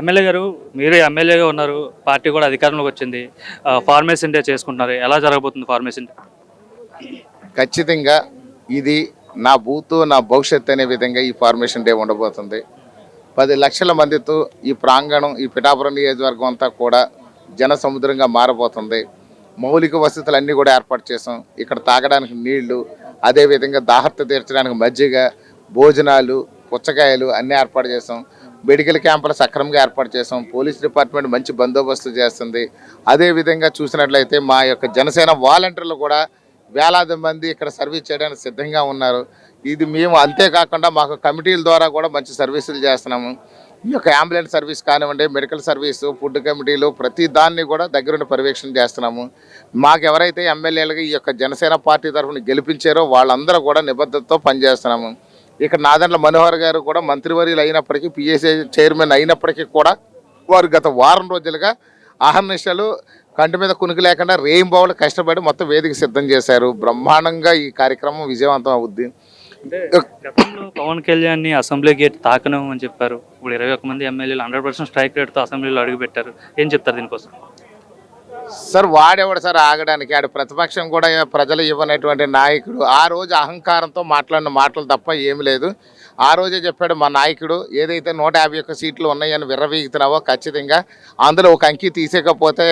MLA గారు మీరు ఎమ్మెల్యేగా ఉన్నారు పార్టీ కూడా అధికారంలోకి వచ్చింది. ఫార్మేషన్ డే చేసుకుంటున్నారు. ఎలా జరగబోతుంది ఫార్మేషన్ డే? ఖచ్చితంగా ఇది నా బూతు నా భవిష్యత్ అనే విధంగా ఈ ఫార్మేషన్ డే ఉండబోతుంది. పది లక్షల మందితో ఈ ప్రాంగణం ఈ పిఠాపురం నియోజకవర్గం అంతా కూడా జన సముద్రంగా మారబోతుంది. మౌలిక వసతులు అన్నీ కూడా ఏర్పాటు చేసాం. ఇక్కడ తాగడానికి నీళ్ళు అదేవిధంగా దాహత తీర్చడానికి మజ్జిగ భోజనాలు పుచ్చకాయలు అన్నీ ఏర్పాటు చేసాం. మెడికల్ క్యాంపులు సక్రమంగా ఏర్పాటు చేసాం. పోలీస్ డిపార్ట్మెంట్ మంచి బందోబస్తు చేస్తుంది. అదేవిధంగా చూసినట్లయితే మా యొక్క జనసేన వాలంటీర్లు కూడా వేలాది మంది ఇక్కడ సర్వీస్ చేయడానికి సిద్ధంగా ఉన్నారు. ఇది మేము అంతేకాకుండా మాకు కమిటీల ద్వారా కూడా మంచి సర్వీసులు చేస్తున్నాము. ఈ యొక్క అంబులెన్స్ సర్వీస్ కానివ్వండి మెడికల్ సర్వీసు ఫుడ్ కమిటీలు ప్రతి దాన్ని కూడా దగ్గరుండి పర్యవేక్షణ చేస్తున్నాము. మాకు ఎవరైతే ఎమ్మెల్యేలుగా ఈ యొక్క జనసేన పార్టీ తరఫున గెలిపించారో వాళ్ళందరూ కూడా నిబద్ధతతో పనిచేస్తున్నాము. ఇక్కడ నాదండ్ల మనోహర్ గారు కూడా మంత్రివర్యులు అయినప్పటికీ పిఎస్ఏ చైర్మన్ అయినప్పటికీ కూడా వారు గత వారం రోజులుగా అహర్నిశలు కంటి మీద కునికి లేకుండా రేయింబావులు కష్టపడి మొత్తం వేదిక సిద్ధం చేశారు. బ్రహ్మాండంగా ఈ కార్యక్రమం విజయవంతం అవుద్ది. అంటే పవన్ కళ్యాణ్ని అసెంబ్లీ గేట్ తాకను అని చెప్పారు. ఇప్పుడు ఇరవై మంది ఎమ్మెల్యేలు హండ్రెడ్ పర్సెంట్ స్ట్రైక్ రేట్తో అసెంబ్లీలో అడుగుపెట్టారు. ఏం చెప్తారు దీనికోసం? సార్ వాడేవాడు సార్ ఆగడానికి? ఆడు ప్రతిపక్షం కూడా ప్రజలు ఇవ్వనటువంటి నాయకుడు. ఆ రోజు అహంకారంతో మాట్లాడిన మాటలు తప్ప ఏమీ లేదు. ఆ రోజే చెప్పాడు మా నాయకుడు ఏదైతే నూట యాభై ఒక్క సీట్లు ఉన్నాయని విర్రవీగుతున్నావో ఖచ్చితంగా అందులో ఒక అంకి తీసేయకపోతే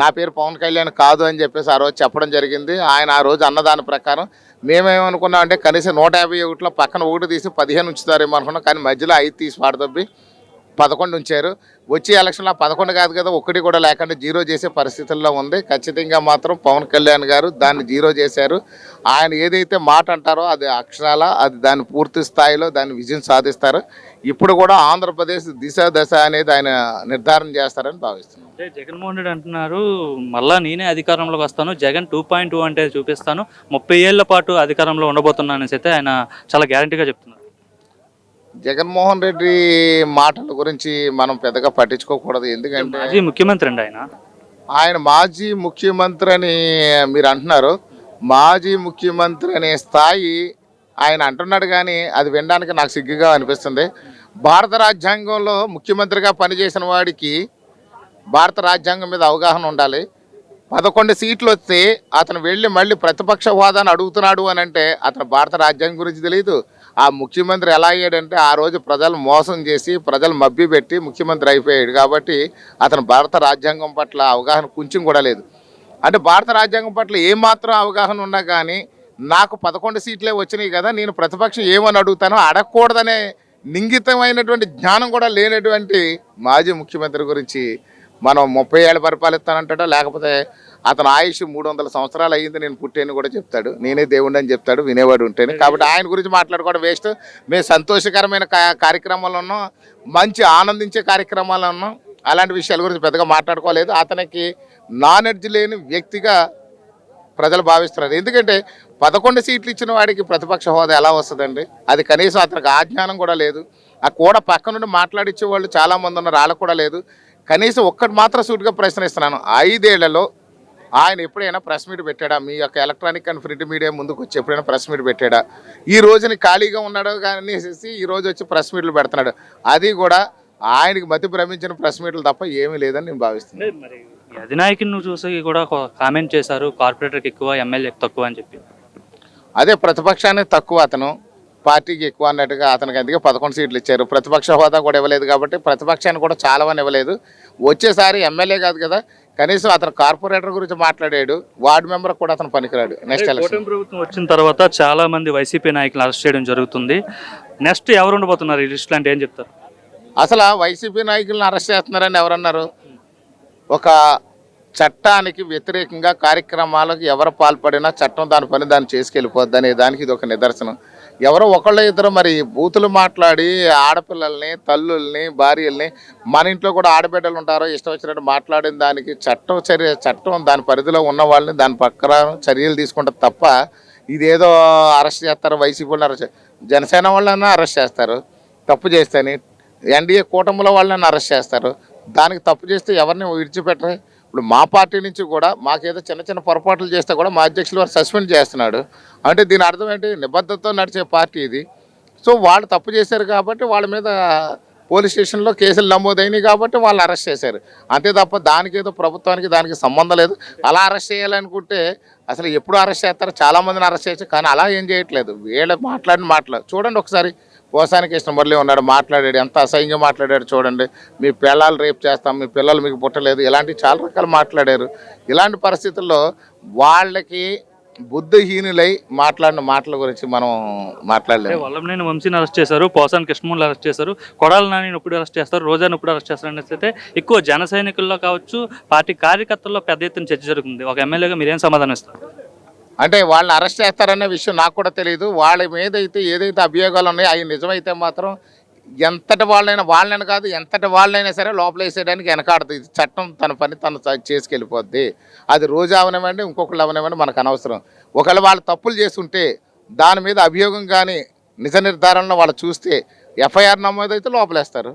నా పేరు పవన్ కళ్యాణ్ కాదు అని చెప్పేసి ఆ రోజు చెప్పడం జరిగింది. ఆయన ఆ రోజు అన్నదాని ప్రకారం మేమేమనుకున్నాం అంటే కనీసం నూట యాభై ఒకటిలో పక్కన ఒకటి తీసి పదిహేను ఉంచుతారేమో అనుకున్నాం కానీ మధ్యలో ఐదు తీసి వాడదబ్బి పదకొండు ఉంచారు. వచ్చే ఎలక్షన్లో పదకొండు కాదు కదా ఒకటి కూడా లేకుండా జీరో చేసే పరిస్థితుల్లో ఉంది. ఖచ్చితంగా మాత్రం పవన్ కళ్యాణ్ గారు దాన్ని జీరో చేశారు. ఆయన ఏదైతే మాట అంటారో అది అక్షరాల అది దాన్ని పూర్తి స్థాయిలో దాన్ని విజయం సాధిస్తారు. ఇప్పుడు కూడా ఆంధ్రప్రదేశ్ దిశ దశ అనేది ఆయన నిర్ధారణ చేస్తారని భావిస్తున్నాను అంటే జగన్మోహన్ రెడ్డి అంటున్నారు మళ్ళా నేనే అధికారంలోకి వస్తాను జగన్ టూ పాయింట్ టూ అంటే చూపిస్తాను ముప్పై ఏళ్ళ పాటు అధికారంలో ఉండబోతున్నా అనేసి అయితే ఆయన చాలా గ్యారంటీగా చెప్తున్నారు. జగన్మోహన్ రెడ్డి మాటల గురించి మనం పెద్దగా పట్టించుకోకూడదు. ఎందుకంటే మాజీ ముఖ్యమంత్రి అండి ఆయన. ఆయన మాజీ ముఖ్యమంత్రి అని మీరు అంటున్నారు. మాజీ ముఖ్యమంత్రి అనే స్థాయి ఆయన అంటున్నాడు కానీ అది వినడానికి నాకు సిగ్గుగా అనిపిస్తుంది. భారత రాజ్యాంగంలో ముఖ్యమంత్రిగా పనిచేసిన వాడికి భారత రాజ్యాంగం మీద అవగాహన ఉండాలి. పదకొండు సీట్లు వస్తే అతను వెళ్ళి మళ్ళీ ప్రతిపక్ష హోదాను అడుగుతున్నాడు అని అంటే అతను భారత రాజ్యాంగం గురించి తెలియదు ఆ ముఖ్యమంత్రి ఎలా అయ్యాడంటే ఆ రోజు ప్రజలు మోసం చేసి ప్రజలు మబ్బి పెట్టి ముఖ్యమంత్రి అయిపోయాడు కాబట్టి అతను భారత రాజ్యాంగం పట్ల అవగాహన కొంచెం కూడా లేదు. అంటే భారత రాజ్యాంగం పట్ల ఏమాత్రం అవగాహన ఉన్నా కానీ నాకు పదకొండు సీట్లే వచ్చినాయి కదా నేను ప్రతిపక్షం ఏమని అడుగుతానో అడగకూడదనే నింగితమైనటువంటి జ్ఞానం కూడా లేనటువంటి మాజీ ముఖ్యమంత్రి గురించి మనం ముప్పై ఏళ్ళు పరిపాలిస్తానంటాడో? లేకపోతే అతను ఆయుష్ మూడు వందల సంవత్సరాలు అయ్యింది నేను పుట్టేని కూడా చెప్తాడు. నేనే దేవుడిని అని చెప్తాడు వినేవాడు ఉంటేనే. కాబట్టి ఆయన గురించి మాట్లాడుకోవడం వేస్ట్ మేము సంతోషకరమైన కార్యక్రమాలు ఉన్నాం మంచి ఆనందించే కార్యక్రమాలు ఉన్నాం. అలాంటి విషయాల గురించి పెద్దగా మాట్లాడుకోలేదు. అతనికి నాలెడ్జ్ లేని వ్యక్తిగా ప్రజలు భావిస్తున్నారు. ఎందుకంటే పదకొండు సీట్లు ఇచ్చిన వాడికి ప్రతిపక్ష హోదా ఎలా వస్తుందండి? అది కనీసం అతనికి ఆజ్ఞానం కూడా లేదు. ఆ కూడా పక్క నుండి మాట్లాడిచ్చే వాళ్ళు చాలామంది ఉన్నారు. వాళ్ళకు కూడా లేదు. కనీసం ఒక్కటి మాత్రం సూటిగా ప్రశ్నిస్తున్నాను ఐదేళ్ళలో ఆయన ఎప్పుడైనా ప్రెస్ మీట్ పెట్టాడా? మీ యొక్క ఎలక్ట్రానిక్ అండ్ ప్రింట్ మీడియా ముందుకు వచ్చి ఎప్పుడైనా ప్రెస్ మీట్ పెట్టాడా? ఈ రోజుని ఖాళీగా ఉన్నాడు కానీ ఈ రోజు వచ్చి ప్రెస్ మీట్లు పెడుతున్నాడు. అది కూడా ఆయనకి మతి భ్రమించిన ప్రెస్ మీట్లు తప్ప ఏమీ లేదని నేను భావిస్తున్నాను. అధినాయకుని నువ్వు చూసి కూడా కామెంట్ చేశారు కార్పొరేటర్కి ఎక్కువ ఎమ్మెల్యేకి తక్కువ అని చెప్పి. అదే ప్రతిపక్షానికి తక్కువ అతను. పార్టీకి ఎక్కువ అన్నట్టుగా అతనికి అందుకే పదకొండు సీట్లు ఇచ్చారు. ప్రతిపక్ష హోదా కూడా ఇవ్వలేదు కాబట్టి ప్రతిపక్షానికి కూడా చాలా మంది ఇవ్వలేదు. వచ్చేసారి ఎమ్మెల్యే కాదు కదా కనీసం అతను కార్పొరేటర్ గురించి మాట్లాడాడు వార్డు మెంబర్ కూడా అతను పనికిరాడు నెక్స్ట్ ఎలక్షన్. ప్రభుత్వం వచ్చిన తర్వాత చాలా మంది వైసీపీ నాయకులు అరెస్ట్ చేయడం జరుగుతుంది. నెక్స్ట్ ఎవరు ఉండబోతున్నారు ఈ లిస్ట్ అంటే ఏం చెప్తారు? అసలు వైసీపీ నాయకులను అరెస్ట్ చేస్తున్నారని ఎవరన్నారు? ఒక చట్టానికి వ్యతిరేకంగా కార్యక్రమాలకు ఎవరు పాల్పడినా చట్టం దాని పని దాన్ని చేసుకెళ్ళిపోద్ది అనే దానికి ఇది ఒక నిదర్శనం. ఎవరో ఒకళ్ళు ఇద్దరు మరి బూతులు మాట్లాడి ఆడపిల్లల్ని తల్లుల్ని భార్యల్ని మన ఇంట్లో కూడా ఆడబిడ్డలు ఉంటారో ఇష్టం వచ్చినట్టు మాట్లాడిన దానికి చట్టం చర్య చట్టం దాని పరిధిలో ఉన్న వాళ్ళని దాని పక్కన చర్యలు తీసుకుంటారు తప్ప ఇదేదో అరెస్ట్ చేస్తారు వైసీపీ వాళ్ళని అరెస్ట్ జనసేన వాళ్ళైనా అరెస్ట్ చేస్తారు తప్పు చేస్తేనే. ఎన్డీఏ కూటమిలో వాళ్ళని అరెస్ట్ చేస్తారు. దానికి తప్పు చేస్తే ఎవరిని విడిచిపెట్టరు? ఇప్పుడు మా పార్టీ నుంచి కూడా మాకేదో చిన్న చిన్న పొరపాట్లు చేస్తే కూడా మా అధ్యక్షులు వారు సస్పెండ్ చేస్తున్నాడు. అంటే దీని అర్థం ఏంటి? నిబద్ధతతో నడిచే పార్టీ ఇది. సో వాళ్ళు తప్పు చేశారు కాబట్టి వాళ్ళ మీద పోలీస్ స్టేషన్లో కేసులు నమోదైనాయి కాబట్టి వాళ్ళు అరెస్ట్ చేశారు. అంతే తప్ప దానికి ఏదో ప్రభుత్వానికి దానికి సంబంధం లేదు. అలా అరెస్ట్ చేయాలనుకుంటే అసలు ఎప్పుడు అరెస్ట్ చేస్తారో? చాలామందిని అరెస్ట్ చేయొచ్చు. కానీ అలా ఏం చేయట్లేదు. వీళ్ళు మాట్లాడిన మాటలు. చూడండి ఒకసారి. పోసానికి ఇష్టం మురళి ఉన్నాడు మాట్లాడాడు ఎంత అసహ్యంగా మాట్లాడాడు చూడండి. మీ పిల్లలు రేపు చేస్తాం మీ పిల్లలు మీకు పుట్టలేదు ఇలాంటి చాలా రకాలు మాట్లాడారు. ఇలాంటి పరిస్థితుల్లో వాళ్ళకి బుద్ధిహీనులై మాట్లాడిన మాటల గురించి మనం మాట్లాడలేదు మాట్లాడలేము వల్లంనేని వంశీని అరెస్ట్ చేశారు పోసాన్ కృష్ణమూర్ని అరెస్ట్ చేశారు కొడాల నాని ఇప్పుడు అరెస్ట్ చేస్తారు రోజాని ఇప్పుడు అరెస్ట్ చేస్తారు అనేసి అయితే ఎక్కువ జన సైనికుల్లో కావచ్చు పార్టీ కార్యకర్తల్లో పెద్ద ఎత్తున చర్చ జరుగుతుంది. ఒక ఎమ్మెల్యేగా మీరేం సమాధానం ఇస్తారు? అంటే వాళ్ళని అరెస్ట్ చేస్తారనే విషయం నాకు కూడా తెలియదు వాళ్ళ మీద అయితే ఏదైతే అభియోగాలు ఉన్నాయో అవి నిజమైతే మాత్రం ఎంతటి వాళ్ళైనా వాళ్ళని కాదు ఎంతటి వాళ్ళైనా సరే లోపల వేసేయడానికి వెనకాడదు. ఇది చట్టం తన పని తను చేసుకెళ్ళిపోద్ది. అది రోజు అవనివ్వండి ఇంకొకళ్ళు అవనివ్వండి మనకు అనవసరం. ఒకవేళ వాళ్ళు తప్పులు చేస్తుంటే దాని మీద అభియోగం కానీ నిజ నిర్ధారణలో వాళ్ళు చూస్తే ఎఫ్ఐఆర్ నమోదైతే లోపలేస్తారు.